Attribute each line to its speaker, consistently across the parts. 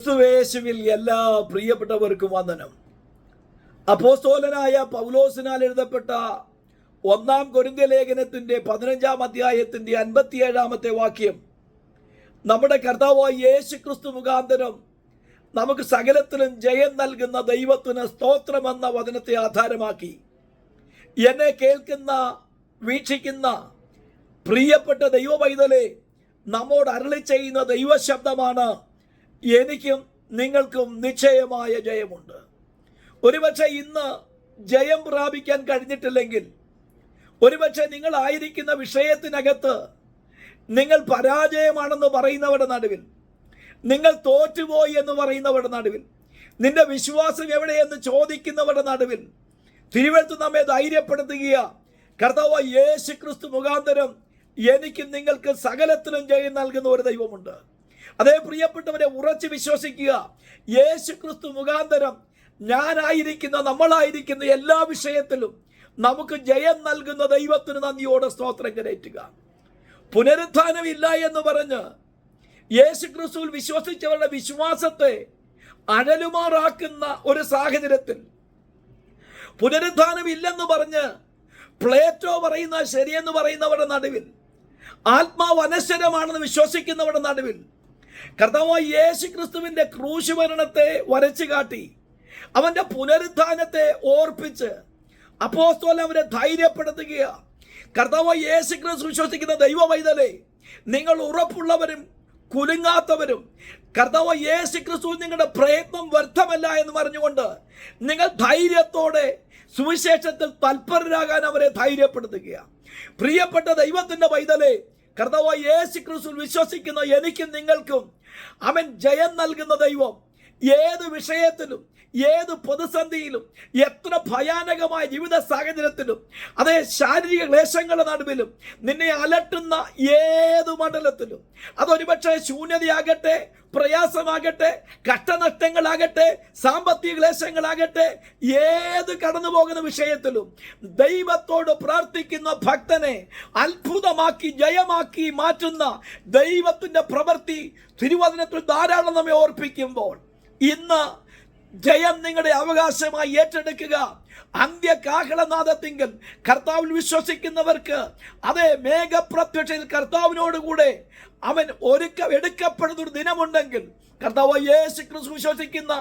Speaker 1: ക്രിസ്തുവേശുവിൽ എല്ലാ പ്രിയപ്പെട്ടവർക്കും വന്ദനം. അപ്പോസ്തോലനായ പൗലോസിനാൽ എഴുതപ്പെട്ട ഒന്നാം കൊരിന്ത്യ ലേഖനത്തിന്റെ പതിനഞ്ചാം അധ്യായത്തിന്റെ അൻപത്തിയേഴാമത്തെ വാക്യം നമ്മുടെ കർത്താവായ യേശു ക്രിസ്തു മുഖാന്തരം നമുക്ക് സകലത്തിലും ജയം നൽകുന്ന ദൈവത്തിന് സ്തോത്രമെന്ന വചനത്തെ ആധാരമാക്കി. എന്നെ കേൾക്കുന്ന വീക്ഷിക്കുന്ന പ്രിയപ്പെട്ട ദൈവ പൈതലെ നമ്മോട് അരളി ചെയ്യുന്ന ദൈവശബ്ദമാണ് എനിക്കും നിങ്ങൾക്കും നിശ്ചയമായ ജയമുണ്ട്. ഒരുപക്ഷെ ഇന്ന് ജയം പ്രാപിക്കാൻ കഴിഞ്ഞിട്ടില്ലെങ്കിൽ ഒരുപക്ഷെ നിങ്ങളായിരിക്കുന്ന വിഷയത്തിനകത്ത് നിങ്ങൾ പരാജയമാണെന്ന് പറയുന്നവരുടെ നടുവിൽ നിങ്ങൾ തോറ്റുപോയി എന്ന് പറയുന്നവരുടെ നടുവിൽ നിന്റെ വിശ്വാസം എവിടെയെന്ന് ചോദിക്കുന്നവരുടെ നടുവിൽ തിരുവഴുത്ത് നമ്മെ ധൈര്യപ്പെടുത്തുക കർത്താവ് യേശു ക്രിസ്തു മുഖാന്തരം എനിക്കും നിങ്ങൾക്ക് സകലത്തിലും ജയം നൽകുന്ന ഒരു ദൈവമുണ്ട്. അതേ പ്രിയപ്പെട്ടവരെ ഉറച്ചു വിശ്വസിക്കുക. യേശു ക്രിസ്തു മുഖാന്തരം ഞാനായിരിക്കുന്ന നമ്മളായിരിക്കുന്ന എല്ലാ വിഷയത്തിലും നമുക്ക് ജയം നൽകുന്ന ദൈവത്തിന് നന്ദിയോടെ സ്തോത്രം കരയറ്റുക പുനരുത്ഥാനമില്ല എന്ന് പറഞ്ഞ് യേശു ക്രിസ്തുവിൽ വിശ്വസിച്ചവരുടെ വിശ്വാസത്തെ അഴലുമാറാക്കുന്ന ഒരു സാഹചര്യത്തിൽ പുനരുത്ഥാനം ഇല്ലെന്ന് പറഞ്ഞ് പ്ലേറ്റോ പറയുന്ന ശരിയെന്ന് പറയുന്നവരുടെ നടുവിൽ ആത്മാവ് അനശ്വരമാണെന്ന് വിശ്വസിക്കുന്നവരുടെ നടുവിൽ കർത്താവായ യേശു ക്രിസ്തുവിന്റെ ക്രൂശ് മരണത്തെ വരച്ചു കാട്ടി അവന്റെ പുനരുത്ഥാനത്തെ ഓർപ്പിച്ച് അപ്പോസ്തോലൻ അവരെ ധൈര്യപ്പെടുത്തുക കർത്താവ് യേശു ക്രിസ്തു വിശ്വസിക്കുന്ന ദൈവ വൈതലേ നിങ്ങൾ ഉറപ്പുള്ളവരും കുലുങ്ങാത്തവരും കർത്താവ് യേശു ക്രിസ്തു നിങ്ങളുടെ പ്രയത്നം വ്യർത്ഥമല്ല എന്ന് പറഞ്ഞുകൊണ്ട് നിങ്ങൾ ധൈര്യത്തോടെ സുവിശേഷത്തിൽ തൽപരരാകാൻ അവരെ ധൈര്യപ്പെടുത്തുകയാണ് പ്രിയപ്പെട്ട ദൈവത്തിന്റെ പൈതലേ കർത്താവ് യേശു ക്രിസ്തു വിശ്വസിക്കുന്ന എനിക്കും നിങ്ങൾക്കും. അവൻ ജയം നൽകുന്ന ദൈവം. ഏത് വിഷയത്തിലും ഏത് പ്രതിസന്ധിയിലും എത്ര ഭയാനകമായ ജീവിത സാഹചര്യത്തിലും അതേ ശാരീരിക ക്ലേശങ്ങളുടെ നടുവിലും നിന്നെ അലട്ടുന്ന ഏത് മണ്ഡലത്തിലും. അതൊരുപക്ഷെ ശൂന്യതയാകട്ടെ പ്രയാസമാകട്ടെ കഷ്ടനഷ്ടങ്ങളാകട്ടെ സാമ്പത്തിക ക്ലേശങ്ങളാകട്ടെ ഏത് കടന്നു പോകുന്ന വിഷയത്തിലും ദൈവത്തോട് പ്രാർത്ഥിക്കുന്ന ഭക്തനെ അത്ഭുതമാക്കി ജയമാക്കി മാറ്റുന്ന ദൈവത്തിന്റെ പ്രവൃത്തി തിരുവചനത്തിൽ ധാരാളം നമ്മെ ഓർപ്പിക്കുമ്പോൾ ഇന്ന് ജയം നിങ്ങളുടെ അവകാശമായി ഏറ്റെടുക്കുക. അന്ത്യകാഹളനാഥത്തിങ്കൽ കർത്താവിൽ വിശ്വസിക്കുന്നവർക്ക് അതേ മേഘപ്രത്യക്ഷയിൽ കർത്താവിനോടുകൂടെ അവൻ ഒരുക്ക എടുക്കപ്പെടുന്ന ഒരു ദിനമുണ്ടെങ്കിൽ കർത്താവ് യേശു ക്രിസ്തു വിശ്വസിക്കുന്ന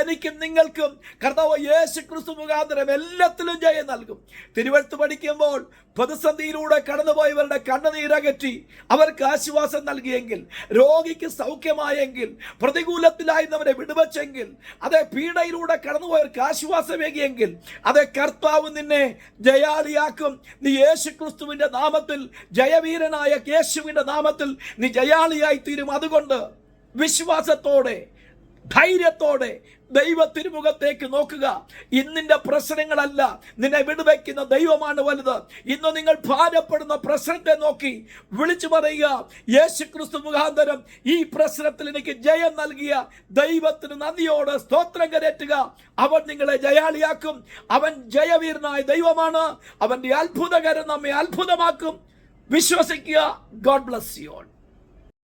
Speaker 1: എനിക്കും നിങ്ങൾക്കും കർത്താവ് യേശു ക്രിസ്തു മുഖാന്തരം എല്ലാത്തിലും ജയം നൽകും. തിരുവഴുത്ത് പഠിക്കുമ്പോൾ പ്രതിസന്ധിയിലൂടെ കടന്നുപോയവരുടെ കണ്ണുനീരകറ്റി അവർക്ക് ആശ്വാസം നൽകിയെങ്കിൽ രോഗിക്ക് സൗഖ്യമായെങ്കിൽ പ്രതികൂലത്തിലായിരുന്നവരെ വിടുവച്ചെങ്കിൽ അതേ പീഡയിലൂടെ കടന്നുപോയവർക്ക് ആശ്വാസമേകിയെങ്കിൽ അതേ കർത്താവ് നിന്നെ ജയാളിയാക്കും. നീ യേശു ക്രിസ്തുവിന്റെ നാമത്തിൽ ജയവീരനായ യേശുവിന്റെ നാമത്തിൽ നീ ജയാളിയായി തീരും. അതുകൊണ്ട് വിശ്വാസത്തോടെ ധൈര്യത്തോടെ ദൈവത്തിന് മുഖത്തേക്ക് നോക്കുക. ഇന്നിന്റെ പ്രശ്നങ്ങളല്ല. നിന്നെ വിടുവയ്ക്കുന്ന ദൈവമാണ് വലുത്. ഇന്ന് നിങ്ങൾ ഭാരപ്പെടുന്ന പ്രശ്നത്തെ നോക്കി വിളിച്ചു പറയുക. യേശു ക്രിസ്തു മുഖാന്തരം ഈ പ്രശ്നത്തിൽ എനിക്ക് ജയം നൽകിയ ദൈവത്തിന് നന്ദിയോട് സ്തോത്രം കരേറ്റുക. അവൻ നിങ്ങളെ ജയാളിയാക്കും. അവൻ ജയവീരനായ ദൈവമാണ്. അവന്റെ അത്ഭുതകരം നമ്മെ അത്ഭുതമാക്കും. വിശ്വസിക്കുക. God bless you all